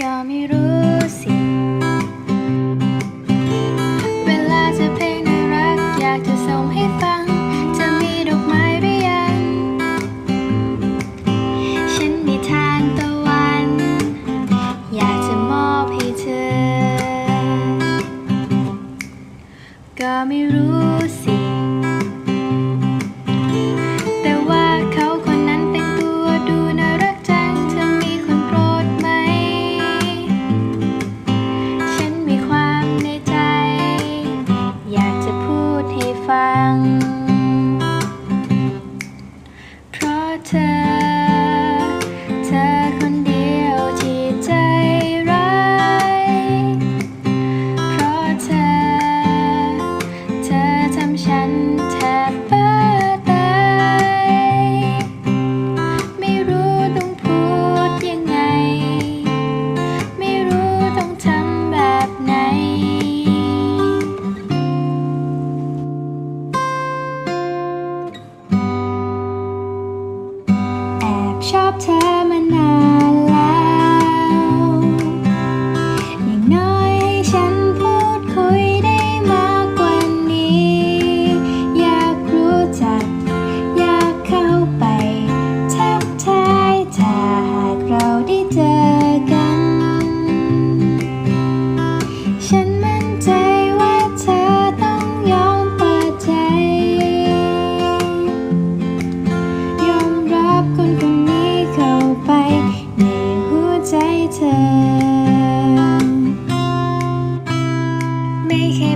ก็ไม่รู้สิ เวลาจะเพลงน่ารักอยากจะส่งให้ฟัง จะมีดอกไม้หรือยัง ฉันมีทานตะวัน อยากจะมอบให้เธอ ก็ไม่รู้สิ ฟัง ชอบเธอมานานแล้วอย่างน้อยให้ฉันพูดคุยได้มากกว่านี้ อยากรู้จัก อยากเข้าไปทักทายถ้าหากเราได้เจอกัน ฉัน make it